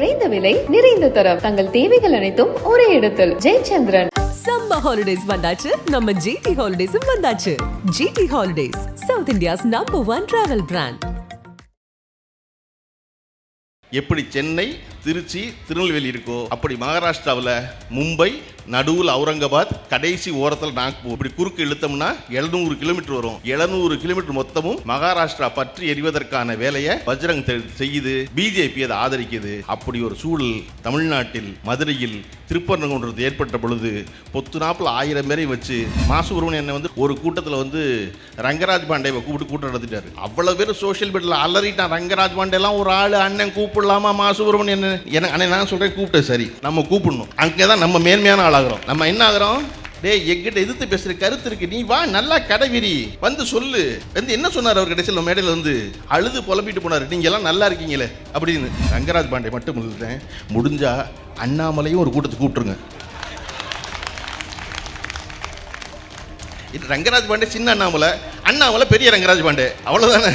குறைந்த விலை நிறைந்த தரம். தங்கள் தேவைகள் அனைத்தும் ஒரே இடத்தில். ஜெயச்சந்திரன். சம்மர் ஹாலிடேஸ் வந்தாச்சு. நம்ம ஜிடி ஹாலிடேஸும் வந்தாச்சு. GT holidays South India's number one travel brand எப்படி சென்னை திருச்சி திருநெல்வேலி இருக்கோ? அப்படி மகாராஷ்டிராவில் மும்பை நடுவில் அவுரங்காபாத் கடைசி ஓரத்தில் நாக்பூர். இப்படி குறுக்கு இழுத்தோம்னா எழுநூறு கிலோமீட்டர் வரும். எழுநூறு கிலோமீட்டர் மொத்தமும் மகாராஷ்டிரா பற்றி எறிவதற்கான வேலையை பஜ்ரங் தெ- செய்யுது. பிஜேபி அதை ஆதரிக்குது. அப்படி ஒரு சூழல் தமிழ்நாட்டில் மதுரையில் திருப்பரங்குன்றது ஏற்பட்ட பொழுது பொத்து நாப்பில் ஆயிரம் பேரை வச்சு மாசுபுரமணியன் என்னை வந்து ஒரு கூட்டத்தில் வந்து ரங்கராஜ் பாண்டேவை கூப்பிட்டு கூட்டம் நடத்திட்டாரு. அவ்வளவு பேர் சோஷியல் மீடியாவில் அலறிட்டான். ரங்கராஜ் பாண்டேலாம் ஒரு ஆள் அண்ணன் கூப்பிடலாமா? மாசுபுரமணியன் எனக்கு அண்ணே நான் சொல்கிறேன் கூப்பிட்டேன் சரி. நம்ம கூப்பிடணும். அங்கே தான் நம்ம மேன்மையான ஆளாகிறோம். நம்ம என்ன ஆகிறோம்? டே எங்கிட்ட எதிர்த்து பேசுற கருத்து இருக்கு. நீ வா நல்லா கடைவிரி வந்து சொல்லு. வந்து என்ன சொன்னார் அவர் கடைசியில்? மேடையில் வந்து அழுது புலம்பிட்டு போனார். நீங்க எல்லாம் நல்லா இருக்கீங்களே அப்படின்னு. ரங்கராஜ் பாண்டே மட்டும் இல்லைன் முடிஞ்சா அண்ணாமலையும் ஒரு கூட்டத்துக்கு கூப்பிட்டுருங்க. இது ரங்கராஜ் பாண்டே சின்ன அண்ணாமலை. அண்ணாமலை பெரிய ரங்கராஜ் பாண்டே. அவ்வளோதானே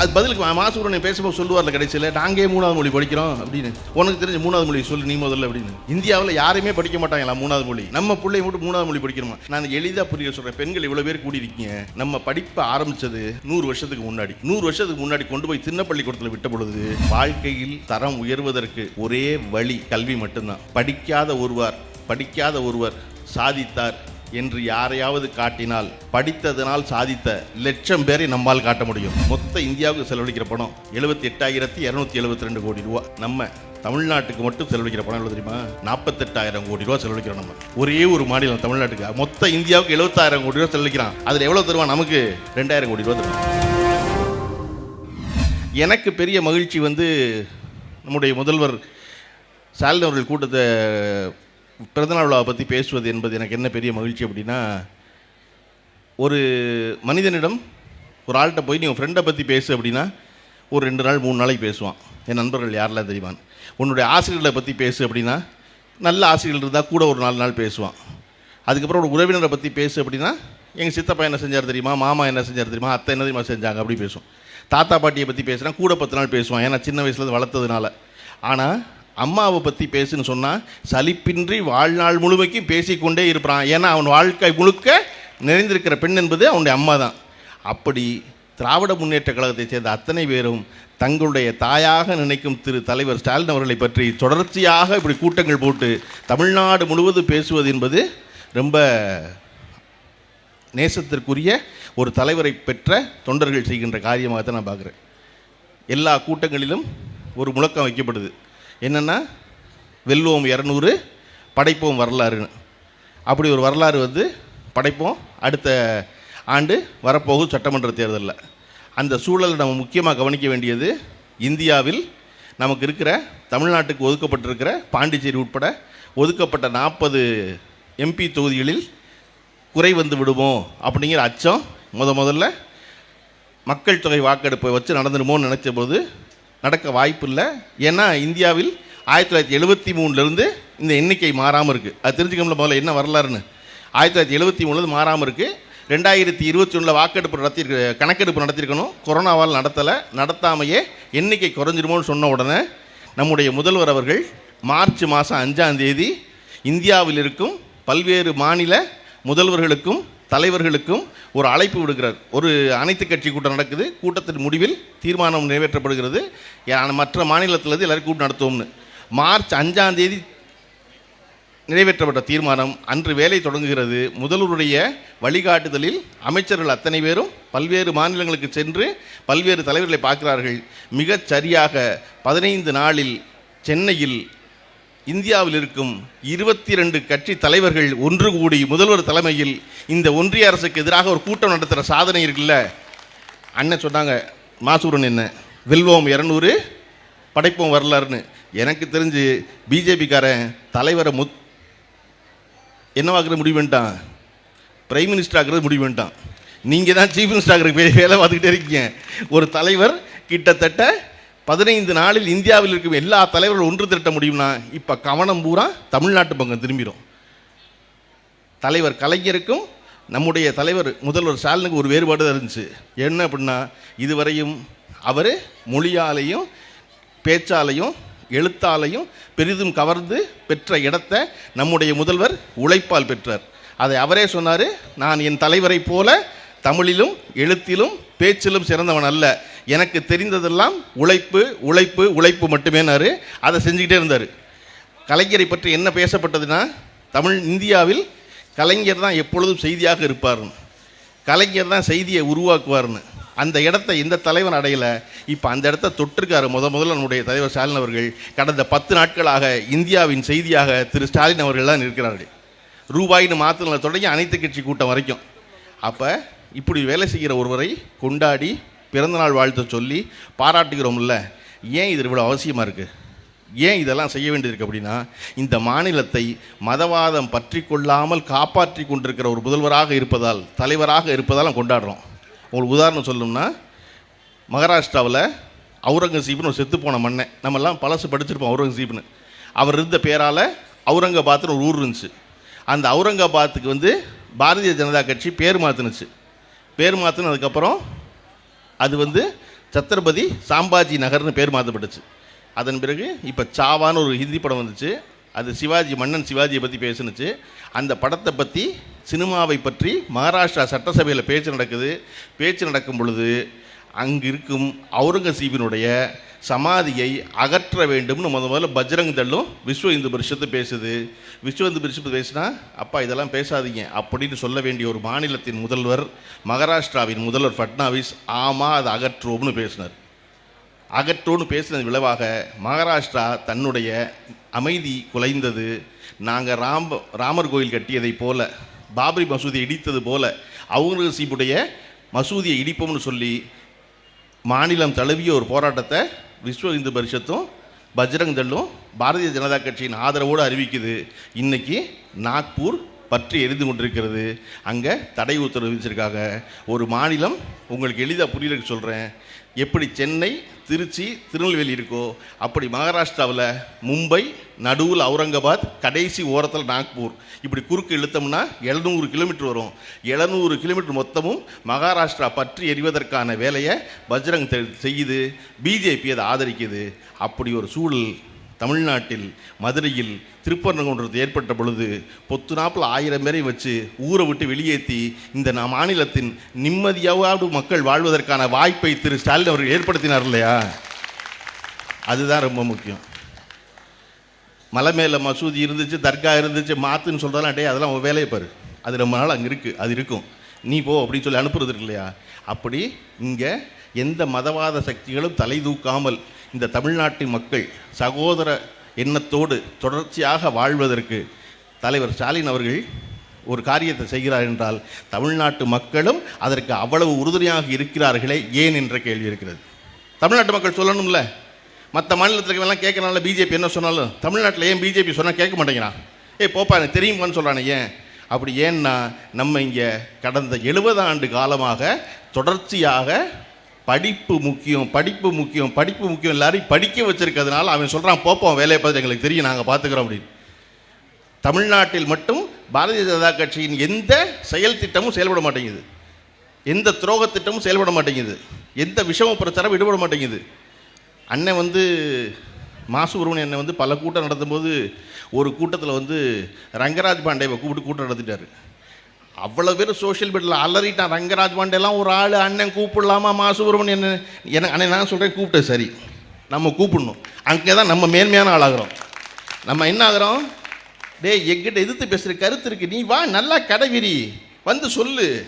அது பதிலுக்கு மாசூரன் பேசும்போது சொல்லுவார்ல கடைசியில் நாங்கே மூணாவது மொழி படிக்கிறோம் அப்படின்னு. உனக்கு தெரிஞ்ச மூணாவது மொழி சொல்லு நீ முதல்ல அப்படின்னு. இந்தியாவில் யாருமே படிக்க மாட்டாங்களா மூணாவது மொழி? நம்ம பிள்ளை மட்டும் மூணாவது மொழி படிக்கணுமா? நான் எளிதாக புரிய சொல்கிறேன் பெண்கள் இவ்வளோ பேர் கூடியிருக்கீங்க. நம்ம படிப்பை ஆரம்பித்தது நூறு வருஷத்துக்கு முன்னாடி. நூறு வருஷத்துக்கு முன்னாடி கொண்டு போய் சின்ன பள்ளிக்கூடத்தில் விட்ட பொழுது வாழ்க்கையில் தரம் உயர்வதற்கு ஒரே வழி கல்வி மட்டும்தான். படிக்காத ஒருவர் படிக்காத ஒருவர் சாதித்தார் என்று யாரையாவது காட்டினால் படித்ததனால் சாதித்த லட்சம் பேரை நம்மால் காட்ட முடியும். மொத்த இந்தியாவுக்கு செலவழிக்கிற பணம் எழுபத்தி எட்டாயிரத்தி இரநூத்தி எழுபத்தி ரெண்டு கோடி ரூபா. நம்ம தமிழ்நாட்டுக்கு மட்டும் செலவழிக்கிற பணம் எவ்வளோ தெரியுமா? நாற்பத்தெட்டாயிரம் கோடி ரூபா செலவழிக்கிறோம் நம்ம. ஒரே ஒரு மாநிலம் தமிழ்நாட்டுக்கு. மொத்த இந்தியாவுக்கு எழுபத்தாயிரம் கோடி ரூபா செலவழிக்கிறான். அதில் எவ்வளோ தருவான்? நமக்கு ரெண்டாயிரம் கோடி ரூபா தருவான். எனக்கு பெரிய மகிழ்ச்சி வந்து நம்முடைய முதல்வர் ஸ்டாலின் அவர்கள் கூட்டத்தை பிறந்தநாள் விழாவை பற்றி பேசுவது என்பது எனக்கு என்ன பெரிய மகிழ்ச்சி அப்படின்னா ஒரு மனிதனிடம் ஒரு ஆள்கிட்ட போய் நீ உன் ஃப்ரெண்டை பற்றி பேசு அப்படின்னா ஒரு ரெண்டு நாள் மூணு நாளைக்கு பேசுவான். என் நண்பர்கள் யாரெல்லாம் தெரியுமான் உன்னுடைய ஆசிரியர்களை பற்றி பேசு அப்படின்னா நல்ல ஆசிரியர்கள் இருந்தால் கூட ஒரு நாலு நாள் பேசுவான். அதுக்கப்புறம் ஒரு உறவினரை பற்றி பேசு அப்படின்னா எங்கள் சித்தப்பா என்ன செஞ்சார் தெரியுமா மாமா என்ன செஞ்சார் தெரியுமா அத்தை என்ன தெரியுமா செஞ்சாங்க அப்படி பேசுவோம் தாத்தா பாட்டியை பற்றி பேசுனா கூட பத்து நாள் பேசுவான். ஏன்னா சின்ன வயசுலேருந்து வளர்த்ததுனால. ஆனால் அம்மாவை பற்றி பேசுன்னு சொன்னால் சலிப்பின்றி வாழ்நாள் முழுமைக்கும் பேசிக்கொண்டே இருப்பான். ஏன்னா அவன் வாழ்க்கை முழுக்க நிறைந்திருக்கிற பெண் என்பது அவனுடைய அம்மா தான் அப்படி திராவிட முன்னேற்ற கழகத்தை சேர்ந்த அத்தனை பேரும் தங்களுடைய தாயாக நினைக்கும் திரு தலைவர் ஸ்டாலின் அவர்களை பற்றி தொடர்ச்சியாக இப்படி கூட்டங்கள் போட்டு தமிழ்நாடு முழுவதும் பேசுவது என்பது ரொம்ப நேசத்திற்குரிய ஒரு தலைவரை பெற்ற தொண்டர்கள் செய்கின்ற காரியமாக தான் நான் பார்க்குறேன். எல்லா கூட்டங்களிலும் ஒரு முழக்கம் வைக்கப்படுது. என்னென்னா வெல்லுவோம் இரநூறு படைப்போம் வரலாறுன்னு. அப்படி ஒரு வரலாறு வந்து படைப்போம். அடுத்த ஆண்டு வரப்போகும் சட்டமன்ற தேர்தலில். அந்த சூழலை நம்ம முக்கியமாக கவனிக்க வேண்டியது இந்தியாவில் நமக்கு இருக்கிற தமிழ்நாட்டுக்கு ஒதுக்கப்பட்டிருக்கிற பாண்டிச்சேரி உட்பட ஒதுக்கப்பட்ட நாற்பது எம்பி தொகுதிகளில் குறை வந்து விடுமோ அப்படிங்கிற அச்சம் முத முதல்ல மக்கள் தொகை வாக்கெடுப்பை வச்சு நடந்துடுமோன்னு நினச்ச போது நடக்க வாய்ப்பு இல்லை ஏன்னா இந்தியாவில் ஆயிரத்தி தொள்ளாயிரத்தி எழுபத்தி மூணுலேருந்து இந்த எண்ணிக்கை மாறாமல் இருக்குது அது தெரிஞ்சுக்கணும்ல முதல்ல என்ன வரலாறுன்னு. ஆயிரத்தி தொள்ளாயிரத்தி எழுபத்தி மூணுலேருந்து மாறாமல் இருக்குது ரெண்டாயிரத்தி இருபத்தி ஒன்றில் வாக்கெடுப்பு நடத்தி கணக்கெடுப்பு நடத்தியிருக்கணும். கொரோனாவால் நடத்தலை நடத்தாமையே எண்ணிக்கை குறைஞ்சிருமோன்னு சொன்ன உடனே நம்முடைய முதல்வர் அவர்கள் மார்ச் மாதம் அஞ்சாம் தேதி இந்தியாவில் இருக்கும் பல்வேறு மாநில முதல்வர்களுக்கும் தலைவர்களுக்கும் ஒரு அழைப்பு விடுகிறார். ஒரு அனைத்து கட்சி கூட்டம் நடக்குது. கூட்டத்தின் முடிவில் தீர்மானம் நிறைவேற்றப்படுகிறது. மற்ற மாநிலத்திலிருந்து எல்லாரும் கூட்டம் நடத்துவோம்னு. மார்ச் அஞ்சாம் தேதி நிறைவேற்றப்பட்ட தீர்மானம் அன்று வேலை தொடங்குகிறது. முதல்வருடைய வழிகாட்டுதலில் அமைச்சர்கள் அத்தனை பேரும் பல்வேறு மாநிலங்களுக்கு சென்று பல்வேறு தலைவர்களை பார்க்கிறார்கள். மிகச் சரியாக பதினைந்து நாளில் சென்னையில் இந்தியாவில் இருக்கும் இருபத்தி ரெண்டு கட்சி தலைவர்கள் ஒன்று கூடி முதல்வர் தலைமையில் இந்த ஒன்றிய அரசுக்கு எதிராக ஒரு கூட்டம் நடத்துகிற சாதனை இருக்குல்ல? அண்ணன் சொன்னாங்க மாசூரன் என்ன? வெல்வோம் இரநூறு படைப்போம் வரலாறுன்னு. எனக்கு தெரிஞ்சு பிஜேபிக்காரன் தலைவரை முத் என்னவாக்குற முடிவு பண்ணிட்டான்? பிரைம் மினிஸ்டர் ஆகிறது முடிவு பண்ணிட்டான். நீங்கள் தான் சீஃப் மினிஸ்டர் ஆகிறதுக்கு வேலை பார்த்துக்கிட்டே இருக்கீங்க. ஒரு தலைவர் கிட்டத்தட்ட பதினைந்து நாளில் இந்தியாவில் இருக்கும் எல்லா தலைவர்களும் ஒன்று திரட்ட முடியும்னா இப்போ கவனம் பூரா தமிழ்நாட்டு பக்கம் திரும்பிடும் தலைவர் கலைஞருக்கும் நம்முடைய தலைவர் முதல்வர் ஸ்டாலினுக்கு ஒரு வேறுபாடு தான் இருந்துச்சு. என்ன அப்படின்னா இதுவரையும் அவர் மொழியாலையும் பேச்சாலையும் எழுத்தாலையும் பெரிதும் கவர்ந்து பெற்ற இடத்தை நம்முடைய முதல்வர் உழைப்பால் பெற்றார். அதை அவரே சொன்னார் நான் என் தலைவரை போல தமிழிலும் எழுத்திலும் பேச்சிலும் சிறந்தவன் அல்ல. எனக்கு தெரிந்ததெல்லாம் உழைப்பு உழைப்பு உழைப்பு மட்டுமேனாரு அதை செஞ்சுக்கிட்டே இருந்தார். கலைஞரை பற்றி என்ன பேசப்பட்டதுன்னா தமிழ் இந்தியாவில் கலைஞர் தான் எப்பொழுதும் செய்தியாக இருப்பார்னு. கலைஞர் தான் செய்தியை உருவாக்குவார்னு. அந்த இடத்த எந்த தலைவன் அடையலை. இப்போ அந்த இடத்த தொட்டிருக்காரு முத முதல்ல நம்முடைய தலைவர் ஸ்டாலின் அவர்கள். கடந்த பத்து நாட்களாக இந்தியாவின் செய்தியாக திரு ஸ்டாலின் அவர்கள் தான் இருக்கிறார்கள். ரூபாய்னு மாத்திரங்களை தொடங்கி அனைத்து கட்சி கூட்டம் வரைக்கும். அப்போ இப்படி வேலை செய்கிற ஒருவரை கொண்டாடி பிறந்தநாள் வாழ்த்து சொல்லி பாராட்டுகிறோம்ல ஏன் இது இவ்வளோ அவசியமாக இருக்குது ஏன் இதெல்லாம் செய்ய வேண்டியிருக்கு அப்படின்னா இந்த மாநிலத்தை மதவாதம் பற்றி கொள்ளாமல் காப்பாற்றி கொண்டிருக்கிற ஒரு முதல்வராக இருப்பதால் தலைவராக இருப்பதால் கொண்டாடுறோம். உங்களுக்கு உதாரணம் சொல்லணும்னா மகாராஷ்டிராவில் அவுரங்கசீப்னு ஒரு செத்து போன மண்ணை நம்மெல்லாம் பழசு படிச்சிருப்போம் அவுரங்கசீப்னு. அவர் இருந்த பேரால் அவுரங்காபாத்னு ஒரு ஊர் இருந்துச்சு. அந்த அவுரங்காபாத்துக்கு வந்து பாரதிய ஜனதா கட்சி பேர் மாற்றுனுச்சு பேர் மாற்றினதுக்கப்புறம் அது வந்து சத்ரபதி சாம்பாஜி நகர்னு பேர் மாற்றப்பட்டுச்சு அதன் பிறகு இப்போ சாவான்னு ஒரு ஹிந்தி படம் வந்துச்சு. அது சிவாஜி மன்னன் சிவாஜியை பற்றி பேசுனுச்சு. அந்த படத்தை பற்றி சினிமாவை பற்றி மகாராஷ்டிரா சட்டசபையில் பேச்சு நடக்குது. பேச்சு நடக்கும் பொழுது அங்கிருக்கும் அவுரங்கசீபினுடைய சமாதியை அகற்ற வேண்டும்னு முத முதல்ல பஜ்ரங் தள்ளும் விஸ்வ இந்து பரிஷத்து பேசுது. விஸ்வ இந்து பரிஷத்து பேசுனா அப்பா இதெல்லாம் பேசாதீங்க அப்படின்னு சொல்ல வேண்டிய ஒரு மாநிலத்தின் முதல்வர் மகாராஷ்டிராவின் முதல்வர் ஃபட்னாவிஸ் ஆமாம் அதை அகற்றுவோம்னு பேசினார். அகற்றோன்னு பேசினது விளைவாக மகாராஷ்டிரா தன்னுடைய அமைதி குலைந்தது. நாங்கள் ராம் ராமர் கோயில் கட்டியதைப் போல பாபரி மசூதியை இடித்தது போல அவுரங்கசீப்புடைய மசூதியை இடிப்போம்னு சொல்லி மாநிலம் தழுவிய ஒரு போராட்டத்தை விஸ்வ இந்து பரிஷத்தும் பஜ்ரங் தள்ளும் பாரதிய ஜனதா கட்சியின் ஆதரவோடு அறிவிக்குது. இன்றைக்கி நாக்பூர் பற்றி எரிந்து கொண்டிருக்கிறது. அங்கே தடை உத்தரவு விதிச்சிருக்காங்க. ஒரு மாநிலம் உங்களுக்கு எளிதாக புரியறதுக்கு சொல்கிறேன் எப்படி சென்னை திருச்சி திருநெல்வேலி இருக்கோ அப்படி மகாராஷ்டிராவில் மும்பை நடுவில் அவுரங்காபாத் கடைசி ஓரத்தில் நாக்பூர். இப்படி குறுக்கு இழுத்தோம்னா எழுநூறு கிலோமீட்டர் வரும். எழுநூறு கிலோமீட்டர் மொத்தமும் மகாராஷ்டிரா பற்றி எறிவதற்கான வேலையை பஜ்ரங் தெ- செய்யுது. பிஜேபி அதை ஆதரிக்குது. அப்படி ஒரு சூழல் தமிழ்நாட்டில் மதுரையில் திருப்பரங்குன்றது ஏற்பட்ட பொழுது பொத்து நாப்பில் ஆயிரம் பேரை வச்சு ஊரை விட்டு வெளியேற்றி இந்த மாநிலத்தின் நிம்மதியாவது மக்கள் வாழ்வதற்கான வாய்ப்பை திரு ஸ்டாலின் அவர்கள் ஏற்படுத்தினார் இல்லையா? அதுதான் ரொம்ப முக்கியம். மலை மேலே மசூதி இருந்துச்சு தர்கா இருந்துச்சு மாத்துன்னு சொல்கிறதெல்லாம் டே அதெல்லாம் உன் வேலையை பாரு. அது ரொம்ப நாள் அங்கே இருக்குது அது இருக்கும். நீ போ அப்படின்னு சொல்லி அனுப்புறது இல்லையா? அப்படி இங்கே எந்த மதவாத சக்திகளும் தலை தூக்காமல் இந்த தமிழ்நாட்டு மக்கள் சகோதர எண்ணத்தோடு தொடர்ச்சியாக வாழ்வதற்கு தலைவர் ஸ்டாலின் அவர்கள் ஒரு காரியத்தை செய்கிறார் என்றால் தமிழ்நாட்டு மக்களும் அதற்கு அவ்வளவு உறுதுணையாக இருக்கிறார்களே ஏன் என்ற கேள்வி இருக்கிறது. தமிழ்நாட்டு மக்கள் சொல்லணும்ல. மற்ற மாநிலத்தில் எல்லாம் கேட்கறனால பிஜேபி என்ன சொன்னாலும் தமிழ்நாட்டில் ஏன் பிஜேபி சொன்னால் கேட்க மாட்டேங்கிறான் ஏய் போப்பா எனக்கு தெரியுமான்னு சொல்கிறானே ஏன்? அப்படி ஏன்னா நம்ம இங்கே கடந்த எழுபது ஆண்டு காலமாக தொடர்ச்சியாக படிப்பு முக்கியம் படிப்பு முக்கியம் படிப்பு முக்கியம் எல்லாரையும் படிக்க வச்சிருக்கிறதுனால அவன் சொல்கிறான் போப்போம் வேலையை பார்த்து எங்களுக்கு தெரியும் நாங்கள் பார்த்துக்குறோம் அப்படின்னு. தமிழ்நாட்டில் மட்டும் பாரதிய ஜனதா கட்சியின் எந்த செயல் திட்டமும் செயல்பட மாட்டேங்குது. எந்த துரோக திட்டமும் செயல்பட மாட்டேங்குது. எந்த விஷம பிரச்சாரம் ஈடுபட மாட்டேங்குது. அண்ணன் வந்து மாசு ஒருவன் என்னை வந்து பல கூட்டம் நடத்தும்போது ஒரு கூட்டத்தில் வந்து ரங்கராஜ் பாண்டேவை கூப்பிட்டு கூட்டம் நடத்திட்டார். அவ்வளோ பேர் சோஷியல் மீடியாவில் அலறிட்டான் ரங்கராஜ் பாண்டேலாம் ஒரு ஆள் அண்ணன் கூப்பிடலாமா மா சுப்பிரமணியன் எனக்கு அண்ணன் நான் சொல்கிறேன் கூப்பிட்டேன் சரி. நம்ம கூப்பிடணும். அங்கே தான் நம்ம மேன்மையான ஆளாகிறோம். நம்ம என்ன ஆகிறோம்? டேய் எங்கிட்ட எதிர்த்து பேசுகிற கருத்து இருக்கு. நீ வா நல்லா கடைவிரி வந்து சொல்லு.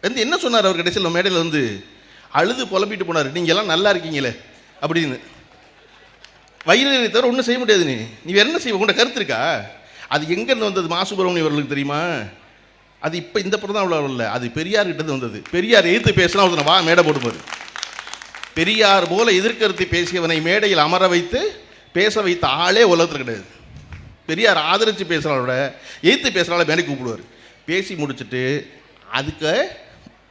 வந்து என்ன சொன்னார் அவர் கடைசியில் மேடையில் வந்து அழுது புலம்பிட்டு போனார். நீங்கள்லாம் நல்லா இருக்கீங்களே அப்படின்னு. வயிறு தவிர ஒன்றும் செய்ய முடியாது நீ. நீ வேறு என்ன செய்வ? உங்கள்கிட்ட கருத்து இருக்கா? அது எங்கேருந்து வந்தது? மாசுபுரமணி அவர்களுக்கு தெரியுமா? அது இப்போ இந்த படம் தான் அவ்வளோ இல்லை. அது பெரியார் கிட்டது வந்தது. பெரியார் எதிர்த்து பேசினா ஒருத்தனை வா மேடை போடுவார் பெரியார் போல எதிர்கருத்து பேசியவனை மேடையில் அமர வைத்து பேச வைத்த ஆளே உலகத்தில் கிடையாது. பெரியார் ஆதரித்து பேசுகிறவரோட எதிர்த்து பேசுகிறால மேலே கூப்பிடுவார். பேசி முடிச்சுட்டு அதுக்கு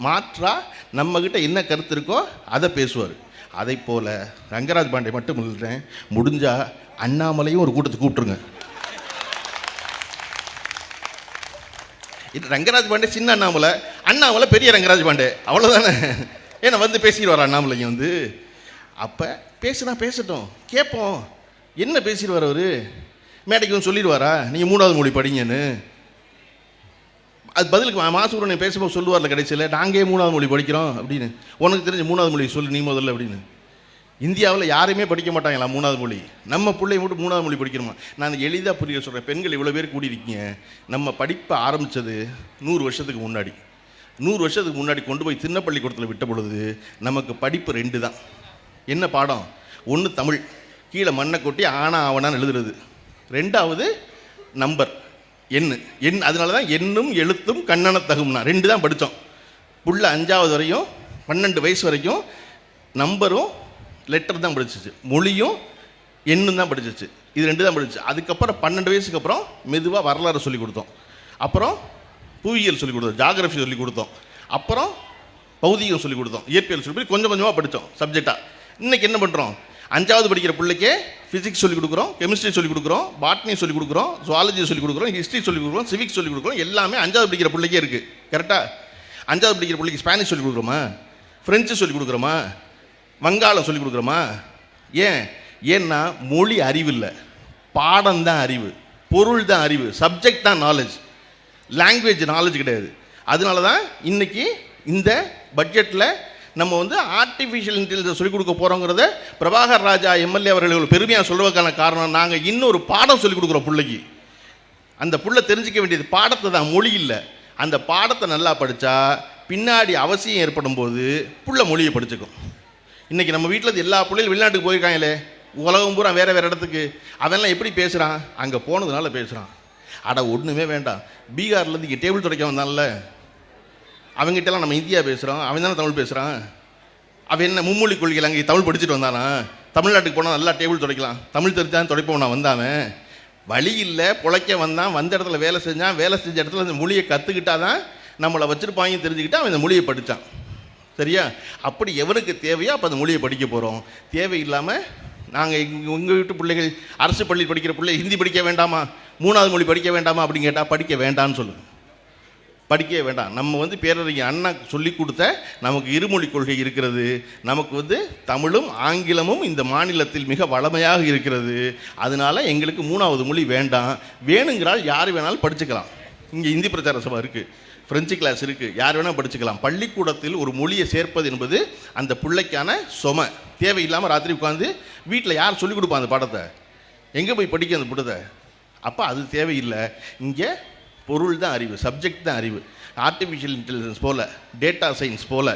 மாற்றாக நம்மக்கிட்ட என்ன கருத்து இருக்கோ அதை பேசுவார். அதை போல் ரங்கராஜ் பாண்டே மட்டும் இல்லைறேன் முடிஞ்சால் அண்ணாமலையும் ஒரு கூட்டத்துக்கு கூப்பிட்டுருங்க. இது ரங்கராஜ் பாண்டே சின்ன அண்ணாமலை. அண்ணாமலை பெரிய ரங்கராஜ் பாண்டே. அவ்வளோதானே ஏன்னா வந்து பேசிடுவார் அண்ணாமலைங்க வந்து. அப்போ பேசுனா பேசட்டும். கேட்போம். என்ன பேசிடுவார் அவர்? மேடைக்கு வந்து சொல்லிடுவாரா? நீங்கள் மூணாவது மொழி படிங்கன்னு. அது பதிலுக்கு மா- பேசும்போது சொல்லுவார்ல கடைசியில் நாங்கள் மூணாவது மொழி படிக்கிறோம் அப்படின்னு. உனக்கு தெரிஞ்ச மூணாவது மொழி சொல்லு நீ முதல்ல அப்படின்னு. இந்தியாவில் யாரையுமே படிக்க மாட்டாங்களா மூணாவது மொழி? நம்ம பிள்ளை மட்டும் மூணாவது மொழி படிக்கணுமா? நான் எளிதாக புரிய சொல்கிறேன் பெண்கள் இவ்வளோ பேர் கூடியிருக்கீங்க. நம்ம படிப்பை ஆரம்பித்தது நூறு வருஷத்துக்கு முன்னாடி. நூறு வருஷத்துக்கு முன்னாடி கொண்டு போய் சின்ன பள்ளிக்கூடத்தில் விட்ட பொழுது நமக்கு படிப்பு ரெண்டு தான். என்ன பாடம்? ஒன்று தமிழ். கீழே மண்ணை கொட்டி ஆனா ஆவனான்னு எழுதுறது. ரெண்டாவது நம்பர். எண்ணு எண். அதனால தான் எண்ணும் எழுத்தும் கண்ணன தகும்னா ரெண்டு தான் படித்தோம். புள்ள அஞ்சாவது வரையும் பன்னெண்டு வயசு வரைக்கும் நம்பரும் லெட்டர் தான் படிச்சிச்சு. மொழியும் எண்ணும் தான் படிச்சிச்சு. இது ரெண்டு தான் படிச்சு அதுக்கப்புறம் பன்னெண்டு வயசுக்கு அப்புறம் மெதுவாக வரலாறு சொல்லி கொடுத்தோம். அப்புறம் புவியியல் சொல்லி கொடுத்தோம். ஜாகிரஃபி சொல்லி கொடுத்தோம். அப்புறம் பௌதிகம் சொல்லி கொடுத்தோம். இயற்பியல் சொல்லி கொடுத்து கொஞ்சம் கொஞ்சமாக படித்தோம் சப்ஜெக்டாக இன்றைக்கி என்ன பண்ணுறோம் அஞ்சாவது படிக்கிற பிள்ளைக்கே ஃபிசிக்ஸ் சொல்லி கொடுக்குறோம் கெமிஸ்ட்ரி சொல்லி கொடுக்குறோம் பாட்னி சொல்லி கொடுக்குறோம் ஜுவாலஜி சொல்லிக் கொடுக்குறோம் ஹிஸ்ட்ரி சொல்லி கொடுக்குறோம் சிவிக்ஸ் சொல்லி கொடுக்குறோம். எல்லாமே அஞ்சாவது படிக்கிற பிள்ளைக்கே இருக்குது கரெக்டாக அஞ்சாவது படிக்கிற பிள்ளைக்கு ஸ்பானிஷ் சொல்லிக் கொடுக்குறோமா? ஃப்ரெஞ்சு சொல்லி கொடுக்குறோமா? வங்காளம் சொல்லி கொடுக்குறோமா? ஏன்? ஏன்னா மொழி அறிவு இல்லை பாடம் தான் அறிவு. பொருள் தான் அறிவு. சப்ஜெக்ட் தான் நாலேஜ் லாங்குவேஜ் நாலேஜ் கிடையாது. அதனால தான் இன்றைக்கி இந்த பட்ஜெட்டில் நம்ம வந்து ஆர்டிஃபிஷியல் இன்டெலிஜென்ஸ் சொல்லிக் கொடுக்க போகிறோங்கிறத பிரபாகர் ராஜா எம்எல்ஏ அவர்கள் பெருமையாக சொல்வதற்கான காரணம் நாங்கள் இன்னொரு பாடம் சொல்லிக் கொடுக்குறோம் பிள்ளைக்கு. அந்த புள்ள தெரிஞ்சிக்க வேண்டியது பாடத்தை தான். மொழி இல்லை. அந்த பாடத்தை நல்லா படித்தா பின்னாடி அவசியம் ஏற்படும் போது புள்ள மொழியை படிச்சுக்கும். இன்றைக்கி நம்ம வீட்டில் எல்லா பிள்ளைகளும் வெளிநாட்டுக்கு போயிருக்காங்களே. உலகம் பூரா வேறு வேறு இடத்துக்கு. அவன்லாம் எப்படி பேசுகிறான் அங்கே போனதுனால பேசுகிறான் அட ஒன்றுமே வேண்டாம். பீகார்லேருந்து இங்கே டேபிள் துடைக்க வந்தான்ல. அவங்ககிட்டலாம் நம்ம இந்தியா பேசுகிறோம் அவன் தானே தமிழ் பேசுகிறான் அவன் என்ன மும்மொழி கொள்கையில் அங்கே தமிழ் படிச்சுட்டு வந்தானா? தமிழ்நாட்டுக்கு போனால் நல்லா டேபிள் துடைக்கலாம். தமிழ் தெரிஞ்சான் துடைப்போம். நான் வந்தாவன் வழி இல்லை பிழைக்க வந்தான். வந்த இடத்துல வேலை செஞ்சான். வேலை செஞ்ச இடத்துல அந்த மொழியை கற்றுக்கிட்டா தான் நம்மளை வச்சுருப்பாங்க தெரிஞ்சுக்கிட்டு அவன் இந்த மொழியை படித்தான் சரியா? அப்படி எவனுக்கு தேவையோ அப்போ அந்த மொழியை படிக்க போகிறோம் தேவையில்லாமல் நாங்கள் எங்கள் உங்கள் வீட்டு பிள்ளைகள் அரசு பள்ளி படிக்கிற பிள்ளை ஹிந்தி படிக்க வேண்டாமா? மூணாவது மொழி படிக்க வேண்டாமா? அப்படின்னு கேட்டால் படிக்க வேண்டாம்னு சொல்லுங்கள் படிக்கவே வேண்டாம். நம்ம வந்து பேரறிஞர் அண்ணா சொல்லி கொடுத்த நமக்கு இருமொழி கொள்கை இருக்கிறது. நமக்கு வந்து தமிழும் ஆங்கிலமும் இந்த மாநிலத்தில் மிக வளமையாக இருக்கிறது. அதனால எங்களுக்கு மூணாவது மொழி வேண்டாம். வேணுங்கிறால் யார் வேணாலும் படிச்சுக்கலாம். இங்கே இந்தி பிரச்சார சபை இருக்குது ஃப்ரெஞ்சு கிளாஸ் இருக்குது யார் வேணால் படிச்சுக்கலாம். பள்ளிக்கூடத்தில் ஒரு மொழியை சேர்ப்பது என்பது அந்த பிள்ளைக்கான சொம. தேவையில்லாமல் ராத்திரி உட்காந்து வீட்டில் யார் சொல்லிக் கொடுப்பா அந்த பாடத்தை? எங்கே போய் படிக்க அந்த புட்டத்தை அப்போ அது தேவையில்லை. இங்கே பொருள் தான் அறிவு சப்ஜெக்ட் தான் அறிவு. ஆர்டிஃபிஷியல் இன்டெலிஜென்ஸ் போல் டேட்டா சயின்ஸ் போல்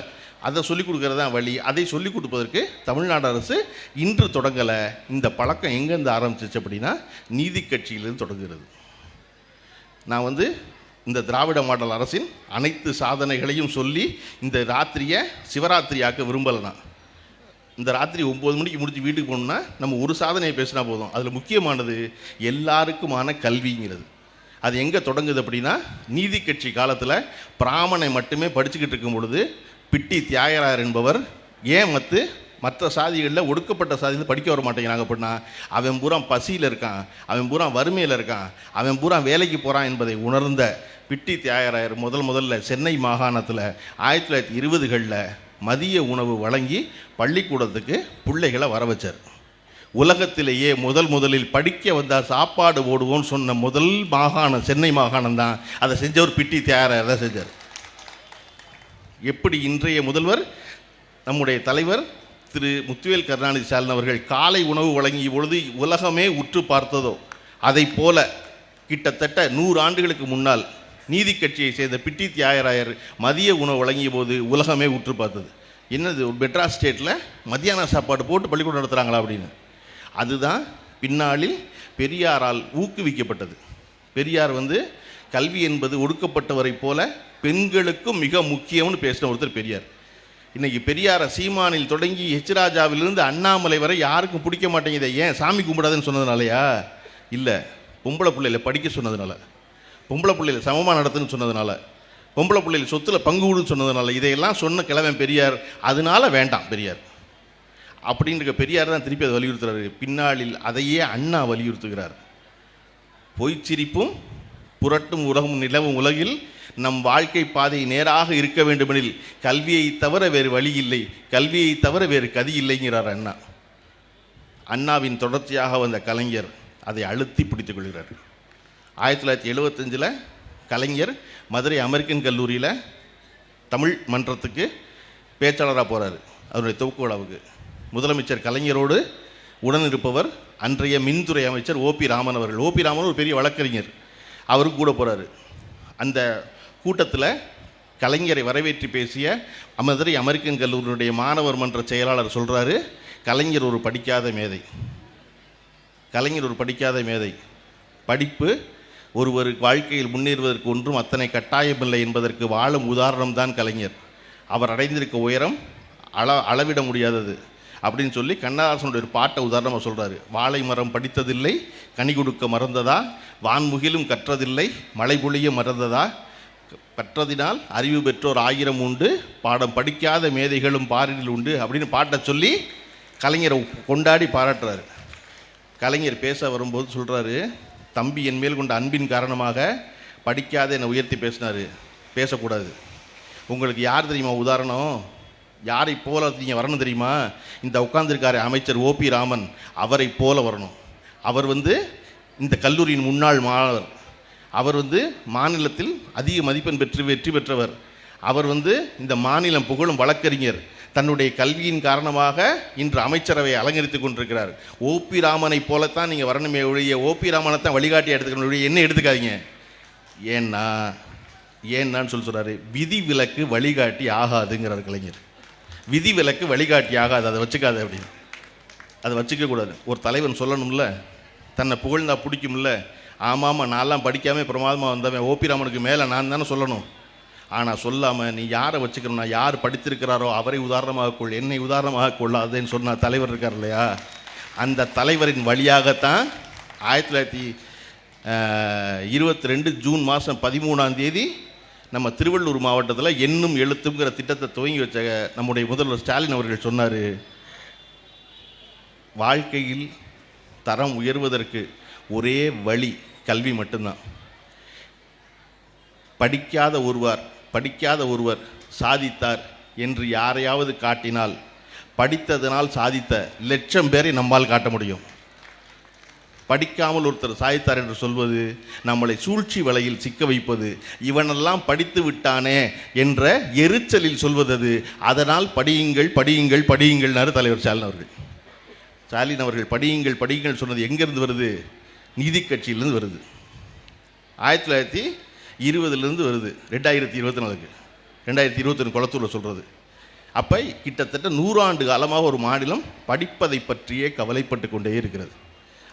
அதை சொல்லிக் கொடுக்கறது தான் வழி அதை சொல்லிக் கொடுப்பதற்கு தமிழ்நாடு அரசு இன்று தொடங்கலை. இந்த பழக்கம் எங்கேருந்து ஆரம்பிச்சிச்சு அப்படின்னா நீதி கட்சியிலிருந்து தொடங்குகிறது. நான் வந்து இந்த திராவிட மாடல் அரசின் அனைத்து சாதனைகளையும் சொல்லி இந்த ராத்திரியை சிவராத்திரியாக்க விரும்பலை நான் இந்த ராத்திரி ஒம்பது மணிக்கு முடிச்சு வீட்டுக்கு போகணும்னா நம்ம ஒரு சாதனையை பேசினா போதும். அதில் முக்கியமானது எல்லாருக்குமான கல்விங்கிறது. அது எங்கே தொடங்குது அப்படின்னா நீதி கட்சி காலத்தில் பிராமணை மட்டுமே படிச்சுக்கிட்டு இருக்கும் பொழுது பிட்டி தியாகராயர் என்பவர் ஏன் மத்து மற்ற சாதிகளில் ஒடுக்கப்பட்ட சாதியில் படிக்க வர மாட்டேங்கிறாங்க அப்படின்னா அவன் பூரா பசியில் இருக்கான் அவன் பூரா வறுமையில் இருக்கான் அவன் பூரா வேலைக்கு போகிறான் என்பதை உணர்ந்த பிட்டி தியாகராயர் முதல் முதல்ல சென்னை மாகாணத்தில் ஆயிரத்தி தொள்ளாயிரத்தி இருபதுகளில் மதிய உணவு வழங்கி பள்ளிக்கூடத்துக்கு பிள்ளைகளை வர வச்சார் உலகத்திலேயே முதல் முதலில் படிக்க வந்தால் சாப்பாடு ஓடுவோன்னு சொன்ன முதல் மாகாணம் சென்னை மாகாணம் தான் அதை செஞ்சவர் பிட்டி தியாகராயர் தான் செஞ்சார். எப்படி இன்றைய முதல்வர்? நம்முடைய தலைவர் திரு முத்துவேல் கருணாநிதி ஸ்டாலின் அவர்கள் காலை உணவு வழங்கிய பொழுது உலகமே உற்று பார்த்ததோ அதைப் போல கிட்டத்தட்ட நூறு ஆண்டுகளுக்கு முன்னால் நீதி கட்சியை சேர்ந்த பிட்டி தியாகராயர் மதிய உணவு வழங்கிய போது உலகமே உற்று பார்த்தது. என்னது ஒரு மெட்ராஸ் ஸ்டேட்டில் மத்தியான சாப்பாடு போட்டு பள்ளிக்கூடம் நடத்துகிறாங்களா அப்படின்னு. அதுதான் பின்னாளில் பெரியாரால் ஊக்குவிக்கப்பட்டது. பெரியார் வந்து கல்வி என்பது ஒடுக்கப்பட்டவரை போல பெண்களுக்கும் மிக முக்கியம்னு பேசின ஒருத்தர் பெரியார். இன்னைக்கு பெரியார சீமானில் தொடங்கி எச் ராஜாவிலிருந்து அண்ணாமலை வரை யாருக்கும் பிடிக்க மாட்டேங்குது ஏன் சாமி கும்பிடாதுன்னு சொன்னதுனாலயா? இல்லை பொம்பளை பிள்ளையில படிக்க சொன்னதுனால. பொம்பளை பிள்ளையில சமமாக நடத்துன்னு சொன்னதுனால பொம்பளை பிள்ளையில் சொத்தில் பங்கு விடுன்னு சொன்னதுனால இதையெல்லாம் சொன்ன கிழவன் பெரியார் அதனால வேண்டாம் பெரியார். அப்படின்ற பெரியார் தான் திருப்பி அதை வலியுறுத்துறாரு. பின்னாளில் அதையே அண்ணா வலியுறுத்துகிறார். பொய்ச்சிரிப்பும் புரட்டும் உலகம் நிலவும் உலகில் நம் வாழ்க்கை பாதை நேராக இருக்க வேண்டுமெனில் கல்வியை தவிர வேறு வழி இல்லை கல்வியை தவிர வேறு கதி இல்லைங்கிறார் அண்ணா. அண்ணாவின் தொடர்ச்சியாக வந்த கலைஞர் அதை அழுத்தி பிடித்துக் கொள்கிறார். ஆயிரத்தி தொள்ளாயிரத்தி எழுபத்தஞ்சில் கலைஞர் மதுரை அமெரிக்கன் கல்லூரியில் தமிழ் மன்றத்துக்கு பேச்சாளராக போகிறாரு. அவருடைய துவக்க விழாவுக்கு முதலமைச்சர் கலைஞரோடு உடன் இருப்பவர் அன்றைய மின்துறை அமைச்சர் ஓபி ராமன் அவர்கள். ஓபி ராமன் ஒரு பெரிய வழக்கறிஞர். அவரும் கூட போகிறாரு அந்த கூட்டத்தில் கலைஞரை வரவேற்றி பேசிய மதுரை அமெரிக்கன் கல்லூரியுடைய மாணவர் மன்ற செயலாளர் சொல்கிறாரு கலைஞர் ஒரு படிக்காத மேதை. கலைஞர் ஒரு படிக்காத மேதை. படிப்பு ஒருவர் வாழ்க்கையில் முன்னேறுவதற்கு ஒன்றும் அத்தனை கட்டாயமில்லை என்பதற்கு வாழும் உதாரணம்தான் கலைஞர். அவர் அடைந்திருக்க உயரம் அள அளவிட முடியாதது. அப்படின்னு சொல்லி கண்ணதாசனுடைய ஒரு பாட்டை உதாரணமாக சொல்கிறாரு வாழை மரம் படித்ததில்லை கனி கொடுக்க மறந்ததா? வான்முகிலும் கற்றதில்லை மழை பொழிய மறந்ததா? கற்றதினால் அறிவு பெற்றோர் ஆயிரம் உண்டு பாடம் படிக்காத மேதைகளும் பாரில் உண்டு அப்படின்னு பாட்டை சொல்லி கலைஞரை கொண்டாடி பாராட்டுறாரு. கலைஞர் பேச வரும்போது சொல்கிறாரு தம்பி என் மேல் கொண்ட அன்பின் காரணமாக படிக்காத என்னை உயர்த்தி பேசினார். பேசக்கூடாது. உங்களுக்கு யார் தெரியுமா உதாரணம்? யாரை போல நீங்கள் வரணும் தெரியுமா? இந்த உட்கார்ந்திருக்காரு அமைச்சர் ஓபி ராமன். அவரை போல வரணும். அவர் வந்து இந்த கல்லூரியின் முன்னாள் மாணவர். அவர் வந்து மாநிலத்தில் அதிக மதிப்பெண் பெற்று வெற்றி பெற்றவர். அவர் வந்து இந்த மாநிலம் புகழும் வழக்கறிஞர். தன்னுடைய கல்வியின் காரணமாக இன்று அமைச்சரவை அலங்கரித்துக் கொண்டிருக்கிறார். ஓபி ராமனை போலத்தான் நீங்கள் வரணுமே ஒழிய ஓபி ராமனை தான் வழிகாட்டி எடுத்துக்கணும் ஒழிய என்ன எடுத்துக்காதீங்க. ஏன்னா ஏன்னான்னு சொல்லி சொல்கிறாரு விதி விலக்கு வழிகாட்டி ஆகாதுங்கிறார் கலைஞர். விதி விலக்கு வழிகாட்டி ஆகாது அதை வச்சுக்காது அப்படின்னு அதை வச்சுக்கக்கூடாது ஒரு தலைவன் சொல்லணும்ல தன்னை புகழ்ந்தா பிடிக்கும்ல. ஆமாம் நான்லாம் படிக்காமல் பிரமாதமாக வந்தவன். ஓபி ராமனுக்கு மேலே நான் தானே சொல்லணும். ஆனால் சொல்லாமல் நீ யாரை வச்சுக்கணும்னா யார் படித்திருக்கிறாரோ அவரை உதாரணமாக கொள் என்னை உதாரணமாக கொள்ளாதுன்னு சொன்ன தலைவர் இருக்கார் இல்லையா? அந்த தலைவரின் வழியாகத்தான் ஆயிரத்தி தொள்ளாயிரத்தி இருபத்தி ரெண்டு ஜூன் மாதம் பதிமூணாம் தேதி நம்ம திருவள்ளூர் மாவட்டத்தில் என்னும் எழுத்துங்கிற திட்டத்தை துவங்கி வச்ச நம்முடைய முதல்வர் ஸ்டாலின் அவர்கள் சொன்னார். வாழ்க்கையில் தரம் உயர்வதற்கு ஒரே வழி கல்வி மட்டும்தான். படிக்காத ஒருவர் படிக்காத ஒருவர் சாதித்தார் என்று யாரையாவது காட்டினால் படித்ததனால் சாதித்த லட்சம் பேரை நம்மால் காட்ட முடியும். படிக்காமல் ஒருத்தர் சாதித்தார் என்று சொல்வது நம்மளை சூழ்ச்சி வலையில் சிக்க வைப்பது இவனெல்லாம் படித்து விட்டானே என்ற எரிச்சலில் சொல்வது அது. அதனால் படியுங்கள் படியுங்கள் படியுங்கள்னாரு தலைவர் ஸ்டாலின் அவர்கள். ஸ்டாலின் அவர்கள் படியுங்கள் படியுங்கள் சொன்னது எங்கேருந்து வருது? நீதி கட்சியிலிருந்து வருது. ஆயிரத்தி தொள்ளாயிரத்தி இருபதுலேருந்து வருது. ரெண்டாயிரத்தி இருபத்தி நாலுக்கு. ரெண்டாயிரத்தி இருபத்தொன்று குளத்தூரில் சொல்கிறது அப்போ கிட்டத்தட்ட நூறாண்டு காலமாக ஒரு மாநிலம் படிப்பதை பற்றியே கவலைப்பட்டு கொண்டே இருக்கிறது.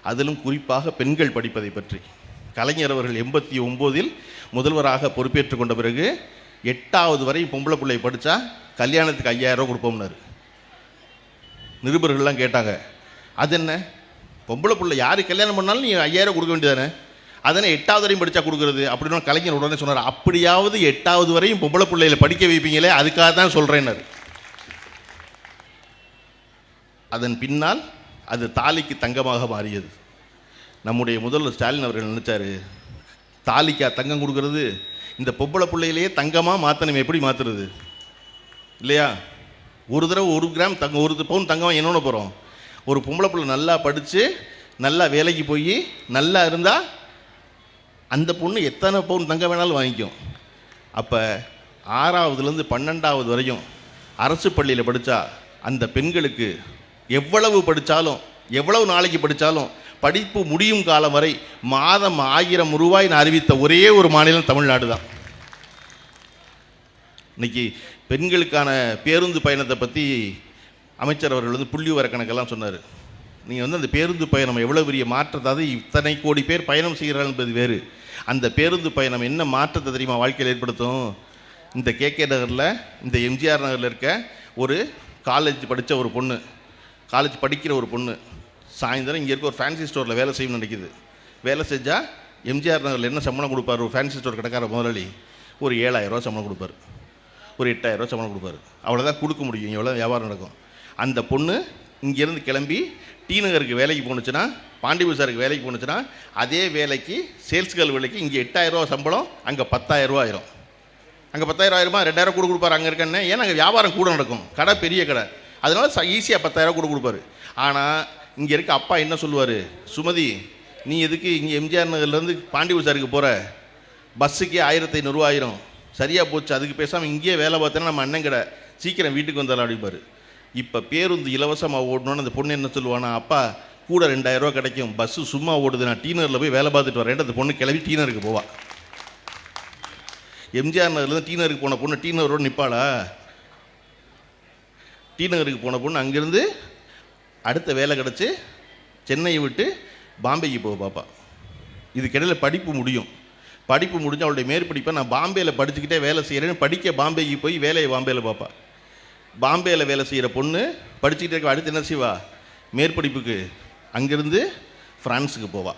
அதிலும் குறிப்பாக பெண்கள் படிப்பதை பற்றி. கலைஞர் அவர்கள் எண்பத்தி ஒம்போதில் முதல்வராக பொறுப்பேற்றுக் கொண்ட பிறகு எட்டாவது வரை பொம்பளை பிள்ளை படித்தா கல்யாணத்துக்கு ஐயாயிரம் ரூபா கொடுப்போம்னாரு. நிருபர்கள்லாம் கேட்டாங்க அது என்ன? பொம்பளை பிள்ளை யார் கல்யாணம் பண்ணாலும் நீ ஐயாயிரம் கொடுக்க வேண்டியதானே? அதனை எட்டாவது வரையும் படித்தா கொடுக்குறது அப்படின்னு கலைஞர் உடனே சொன்னார். அப்படியாவது எட்டாவது வரையும் பொம்பளை பிள்ளைகளை படிக்க வைப்பீங்களே அதுக்காக தான் சொல்கிறேன்னாரு அதன் பின்னால் அது தாலிக்கு தங்கமாக மாறியது. நம்முடைய முதல்வர் ஸ்டாலின் அவர்கள் நினைச்சாரு தாலிக்கா தங்கம் கொடுக்கறது இந்த பொம்பளை பிள்ளையிலேயே தங்கமாக மாற்றணும் எப்படி மாற்றுறது இல்லையா? ஒரு தடவை ஒரு கிராம் தங்கம் ஒரு பவுன் தங்கம் என்னென்ன போகிறோம் ஒரு பொம்பளை பிள்ளை நல்லா படித்து நல்லா வேலைக்கு போய் நல்லா இருந்தால் அந்த பொண்ணு எத்தனை பவுன் தங்க வேணாலும் வாங்கிக்கும். அப்போ ஆறாவதுலேருந்து பன்னெண்டாவது வரையும் அரசு பள்ளியில் படித்தா அந்த பெண்களுக்கு எவ்வளவு படித்தாலும் எவ்வளவு நாளைக்கு படித்தாலும் படிப்பு முடியும் காலம் வரை மாதம் ஆயிரம் ரூபாய் நான் அறிவித்த ஒரே ஒரு மாநிலம் தமிழ்நாடு தான். இன்னைக்கு பெண்களுக்கான பேருந்து பயணத்தை பற்றி அமைச்சர் அவர்கள் வந்து புள்ளி வர கணக்கெல்லாம் சொன்னார். நீங்கள் வந்து அந்த பேருந்து பயணம் எவ்வளோ பெரிய மாற்றத்தை அது இத்தனை கோடி பேர் பயணம் செய்கிறார்கள் என்பது வேறு. அந்த பேருந்து பயணம் என்ன மாற்றத்தை தெரியுமா வாழ்க்கையில் ஏற்படுத்தும்? இந்த கேகே நகரில் இந்த எம்ஜிஆர் நகரில் இருக்க ஒரு காலேஜ் படித்த ஒரு பொண்ணு காலேஜ் படிக்கிற ஒரு பொண்ணு சாயந்தரம் இங்கே இருக்க ஒரு ஃபேன்சி ஸ்டோரில் வேலை செய்யணும்னு நினைக்கிது. வேலை செஞ்சால் எம்ஜிஆர் நகரில் என்ன சம்பளம் கொடுப்பார்? ஒரு ஃபேன்சி ஸ்டோர் கடைக்கார முதலாளி ஒரு ஏழாயிரரூவா சம்பளம் கொடுப்பார். ஒரு எட்டாயிரரூவா சம்பளம் கொடுப்பாரு. அவ்வளோதான் கொடுக்க முடியும். எவ்வளோ வியாபாரம் நடக்கும். அந்த பொண்ணு இங்கேருந்து கிளம்பி டி நகருக்கு வேலைக்கு போணுச்சுன்னா பாண்டிபுசாருக்கு வேலைக்கு போணுச்சுன்னா அதே வேலைக்கு சேல்ஸ் கேர்ள் வேலைக்கு இங்கே எட்டாயிரரூவா சம்பளம் அங்கே பத்தாயிரரூவா ஆயிரும். அங்கே பத்தாயிரம் ஆயிரமா ரெண்டாயிரம் கூட கொடுப்பாரு அங்கே இருக்கன்னு? ஏன்னா அங்கே வியாபாரம் கூட நடக்கும். கடை பெரிய கடை. அதனால ஈஸியாக பத்தாயிரம் கூட கொடுப்பாரு. ஆனால் இங்கே இருக்க அப்பா என்ன சொல்லுவார்? சுமதி நீ எதுக்கு இங்கே எம்ஜிஆர் நகர்லேருந்து பாண்டிபுசாருக்கு போகிற பஸ்ஸுக்கே ஆயிரத்தி ஐநூறுரூவா ஆயிரும். சரியாக போச்சு. அதுக்கு பேசாமல் இங்கேயே வேலை பார்த்தேன்னா நம்ம அண்ணன் கடை. சீக்கிரம் வீட்டுக்கு வந்தாலும் அப்படிம்பாரு. இப்போ பேருந்து இலவசமாக ஓடணும்னு அந்த பொண்ணு என்ன சொல்லுவானா அப்பா கூட ரெண்டாயிரரூவா கிடைக்கும். பஸ்ஸு சும்மா ஓடுது நான் டீனரில் போய் வேலை பார்த்துட்டு வரேன். அந்த பொண்ணு கிளம்பி டீனருக்கு போவா. எம்ஜிஆர் நகர்லேருந்து டீனருக்கு போன பொண்ணு டீனரோடு நிற்பாளா டி நகருக்கு போன பொண்ணு அங்கேருந்து அடுத்த வேலை கிடச்சி சென்னையை விட்டு பாம்பேக்கு போக பாப்பா. இதுக்கிடையில் படிப்பு முடியும். படிப்பு முடிஞ்சு அவளுடைய மேற்படிப்பை நான் பாம்பேயில் படிச்சுக்கிட்டே வேலை செய்கிறேன்னு படிக்க பாம்பேக்கு போய் வேலையை பாம்பேயில் பார்ப்பா பாம்பேயில் வேலை செய்கிற பொண்ணு படிச்சுக்கிட்டே இருக்க அடுத்து என்ன செய்வா? மேற்படிப்புக்கு. அங்கேருந்து ஃப்ரான்ஸுக்கு போவா.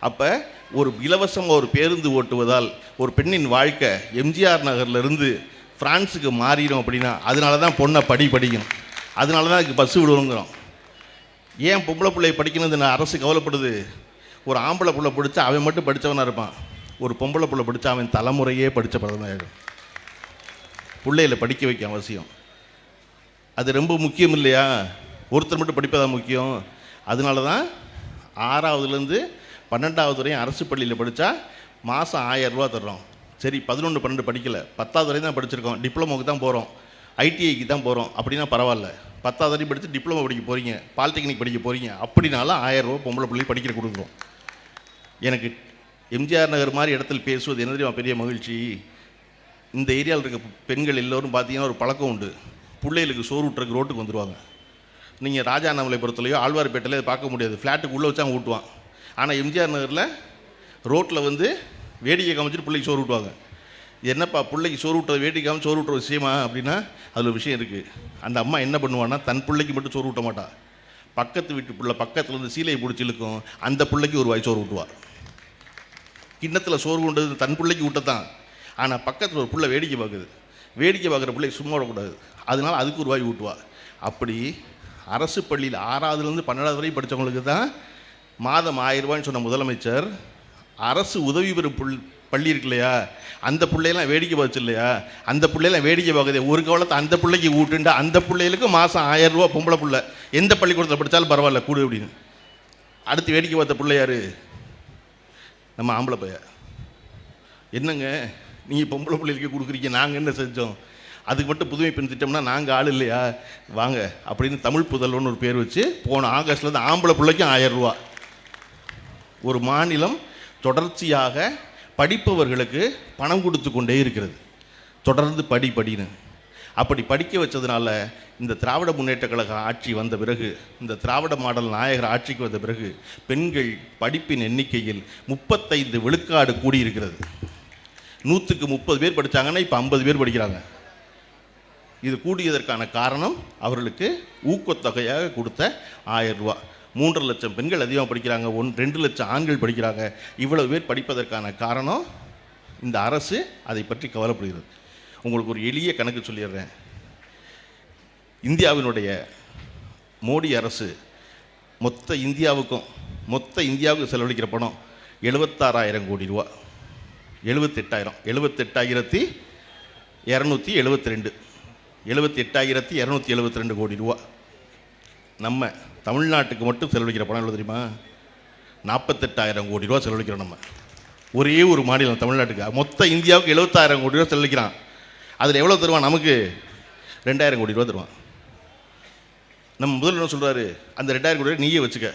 அப்போ ஒரு இலவசமாக ஒரு பேருந்து ஓட்டுவதால் ஒரு பெண்ணின் வாழ்க்கை எம்ஜிஆர் நகர்லேருந்து ஃப்ரான்ஸுக்கு மாறிடும் அப்படின்னா அதனால தான் பொண்ணை படி படிக்கணும் அதனால தான் அதுக்கு பஸ்ஸு விடுவோங்கிறோம். ஏன் பொம்பளை பிள்ளையை படிக்கணும்னு நான் அரசு கவலைப்படுது? ஒரு ஆம்பளை பிள்ளை படித்தா அவன் மட்டும் படித்தவனாக இருப்பான். ஒரு பொம்பளை பிள்ளை படித்தா அவன் தலைமுறையே படித்த பிரதமர் பிள்ளைகளை படிக்க வைக்க அவசியம். அது ரொம்ப முக்கியம் இல்லையா? ஒருத்தர் மட்டும் படிப்பதான் முக்கியம். அதனால தான் ஆறாவதுலேருந்து பன்னெண்டாவது வரையும் அரசு பள்ளியில் படித்தா மாதம் ஆயிரம் ரூபா தர்றோம். சரி பதினொன்று பன்னெண்டு படிக்கலை. பத்தாவது வரையும் தான் படிச்சிருக்கோம். டிப்ளமோக்கு தான் போகிறோம் ஐடிஐக்கு தான் போகிறோம் அப்படின்னா பரவாயில்ல. பத்தாவது வரையும் படித்து டிப்ளமோ படிக்க போகிறீங்க பாலிடெக்னிக் படிக்க போகிறீங்க அப்படின்னாலும் ஆயிரம் பொம்பளை பிள்ளை படிக்கிற கொடுக்குறோம். எனக்கு எம்ஜிஆர் நகர் மாதிரி இடத்துல பேசுவது என்ன தெரியுமா? பெரிய மகிழ்ச்சி. இந்த ஏரியாவில் இருக்க பெண்கள் எல்லோரும் பார்த்தீங்கன்னா ஒரு பழக்கம் உண்டு. பிள்ளைகளுக்கு சோறு விட்டுறதுக்கு ரோட்டுக்கு வந்துடுவாங்க நீங்கள் ராஜா பொறுத்தலையோ ஆழ்வார்பேட்டையில இதை பார்க்க முடியாது. ஃப்ளாட்டுக்கு உள்ளே வச்சா ஊட்டுவான். ஆனால் எம்ஜிஆர் நகரில் ரோட்டில் வந்து வேடிக்கை காமிச்சிட்டு பிள்ளைக்கு சோறு ஊட்டுவாங்க. என்னப்பா பிள்ளைக்கு சோறு விட்டுறது வேடிக்கை காமிச்சு சோறு விட்டுற விஷயமா அப்படின்னா அதில் ஒரு விஷயம் இருக்குது அந்த அம்மா என்ன பண்ணுவான்னா தன் பிள்ளைக்கு மட்டும் சோறு ஊட்ட மாட்டா. பக்கத்து வீட்டு பிள்ளை பக்கத்தில் இருந்து சீலையை பிடிச்சி இழுக்கும். அந்த பிள்ளைக்கு ஒரு வாய் சோறு ஊட்டுவார் கிண்ணத்தில் சோறு கொண்டது தன் பிள்ளைக்கு ஊட்டத்தான். ஆனால் பக்கத்தில் ஒரு பிள்ளை வேடிக்கை பார்க்குது வேடிக்கை பார்க்குற பிள்ளை சும்மா விடக்கூடாது. அதனால் அதுக்கு ஒரு வாய் ஊட்டுவா. அப்படி அரசு பள்ளியில் ஆறாவதுலேருந்து பன்னெண்டாவது வரை படித்தவங்களுக்கு தான் மாதம் ஆயிரம் ரூபாய்ன்னு சொன்ன முதலமைச்சர் அரசு உதவி பெறும் புள் பள்ளி இருக்கு இல்லையா? அந்த பிள்ளையெல்லாம் வேடிக்கை பார்த்து இல்லையா? அந்த பிள்ளையெல்லாம் வேடிக்கை பார்க்குது ஒரு கவலத்தை அந்த பிள்ளைக்கு ஊட்டுண்டு அந்த பிள்ளைகளுக்கு மாதம் ஆயிரரூபா பொம்பளை பிள்ளை. எந்த பள்ளிக்கூடத்தில் படித்தாலும் பரவாயில்ல கூடு அப்படின்னு. அடுத்து வேடிக்கை பார்த்த பிள்ளையாரு நம்ம ஆம்பளை பையன். என்னங்க? நீங்கள் பொம்பளை பிள்ளைகளுக்கு கொடுக்குறீங்க நாங்கள் என்ன செஞ்சோம்? அதுக்கு மட்டும் புதுமை பெண் திட்டம்னா நாங்கள் ஆள் இல்லையா? வாங்க அப்படின்னு தமிழ் புதல்வன் ஒரு பேர் வச்சு போன ஆகஸ்ட்லேருந்து ஆம்பளை பிள்ளைக்கும் ஆயிரம் ரூபா. ஒரு மாநிலம் தொடர்ச்சியாக படிப்பவர்களுக்கு பணம் கொடுத்து கொண்டே இருக்கிறது. தொடர்ந்து படி படின்னு. அப்படி படிக்க வச்சதுனால இந்த திராவிட முன்னேற்ற கழக ஆட்சி வந்த பிறகு இந்த திராவிட மாடல் நாயகர் ஆட்சிக்கு வந்த பிறகு பெண்கள் படிப்பின் எண்ணிக்கையில் முப்பத்தைந்து விழுக்காடு கூடியிருக்கிறது. நூற்றுக்கு முப்பது பேர் படித்தாங்கன்னா இப்போ ஐம்பது பேர் படிக்கிறாங்க. இது கூடியதற்கான காரணம் அவர்களுக்கு ஊக்கத்தொகையாக கொடுத்த ஆயிரம் ரூபா. மூன்றரை லட்சம் பெண்கள் அதிகமாக படிக்கிறாங்க ஒன் ரெண்டு லட்சம் ஆண்கள் படிக்கிறாங்க. இவ்வளவு பேர் படிப்பதற்கான காரணம் இந்த அரசு அதை பற்றி கவலைப்படுகிறது. உங்களுக்கு ஒரு எளிய கணக்கு சொல்லிடுறேன். இந்தியாவினுடைய மோடி அரசு மொத்த இந்தியாவுக்கும் மொத்த இந்தியாவுக்கு செலவழிக்கிற பணம் எழுபத்தாறாயிரம் கோடி ரூபா. எழுபத்தெட்டாயிரம் எழுபத்தெட்டாயிரத்தி இரநூத்தி எழுபத்தி ரெண்டு எழுபத்தி எட்டாயிரத்தி இரநூத்தி எழுபத்தி ரெண்டு கோடி ரூபா. நம்ம தமிழ்நாட்டுக்கு மட்டும் செலவழிக்கிற பணம் எவ்வளோ தெரியுமா? நாற்பத்தெட்டாயிரம் கோடி ரூபா செலவழிக்கிறோம் நம்ம. ஒரே ஒரு மாநிலம் தமிழ்நாட்டுக்கு. மொத்த இந்தியாவுக்கு எழுபத்தாயிரம் கோடி ரூபா செலவழிக்கிறான். அதில் எவ்வளோ தருவான்? நமக்கு ரெண்டாயிரம் கோடி ரூபா தருவான். நம்ம முதல்ல என்ன சொல்கிறாரு அந்த ரெண்டாயிரம் கோடி ரூபாய் நீயே வச்சுக்க.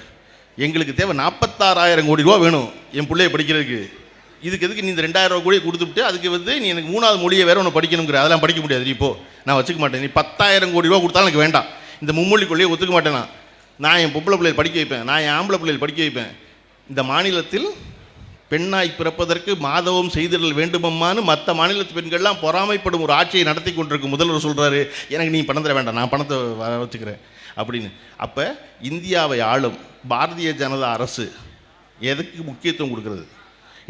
எங்களுக்கு தேவை நாற்பத்தாறாயிரம் கோடி ரூபா வேணும். என் பிள்ளைய படிக்கிறதுக்கு. இதுக்கு எதுக்கு நீ இந்த ரெண்டாயிரம் ரூபா கூட கொடுத்துட்டு அதுக்கு வந்து நீ எனக்கு மூணாவது மொழியை வேற ஒன்று படிக்கணுங்கிற அதெல்லாம் படிக்க முடியாது. நீ இப்போ நான் வச்சுக்க மாட்டேன். நீ பத்தாயிரம் கோடி ரூபா கொடுத்தாலும் எனக்கு வேண்டாம். இந்த மும்மொழி கொள்ளையை ஒத்துக்க மாட்டேன் நான். நான் என் பொம்பளை பிள்ளையை படிக்க வைப்பேன். நான் என் ஆம்பளை பிள்ளையில் படிக்க வைப்பேன். இந்த மாநிலத்தில் பெண்ணாய் பிறப்பதற்கு மாதவம் செய்திடல் வேண்டுமம்மான்னு மற்ற மாநிலத்து பெண்கள்லாம் பொறாமைப்படும் ஒரு ஆட்சியை நடத்தி கொண்டிருக்கும் முதல்வர் சொல்கிறாரு எனக்கு நீ பணம் தர வேண்டாம். நான் பணத்தை வச்சுக்கிறேன். அப்படின்னு. அப்போ இந்தியாவை ஆளும் பாரதிய ஜனதா அரசு எதுக்கு முக்கியத்துவம் கொடுக்குறது?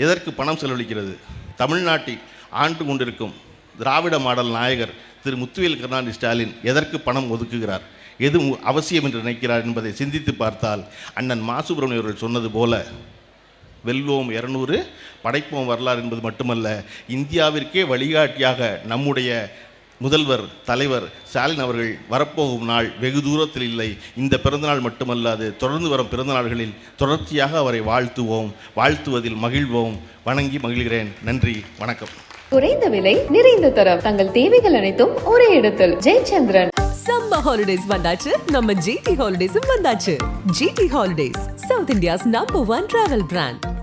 எதற்கு பணம் செலவழிக்கிறது? தமிழ்நாட்டில் ஆண்டு கொண்டிருக்கும் திராவிட மாடல் நாயகர் திரு முத்துவேல் கருணாநிதி ஸ்டாலின் எதற்கு பணம் ஒதுக்குகிறார்? எது அவசியம் என்று நினைக்கிறார் என்பதை சிந்தித்து பார்த்தால் அண்ணன் மா சுப்பிரமணியம் அவர்கள் சொன்னது போல வெல்வோம் இரநூறு படைப்போம் வரலாறு என்பது மட்டுமல்ல இந்தியாவிற்கே வழிகாட்டியாக நம்முடைய முதல்வர் தலைவர் ஸ்டாலின் அவர்கள் வரப்போகும் நாள் வெகு தூரத்தில் இல்லை. இந்த பிறந்தநாள் மட்டுமல்லாது தொடர்ந்து வரும் பிறந்தநாள்களில் தொடர்ச்சியாக அவரை வாழ்த்துவோம் வாழ்த்துவதில் மகிழ்வோம். வணங்கி மகிழ்கிறேன். நன்றி வணக்கம். குறைந்த விலை நிறைந்த தரம். தங்கள் தேவைகள் அனைத்தும் ஒரே இடத்தில். ஜெயச்சந்திரன். சம்மர் ஹாலிடேஸ் வந்தாச்சு. நம்ம ஜிடி ஹாலிடேஸும் வந்தாச்சு. GT holidays South India's number one travel brand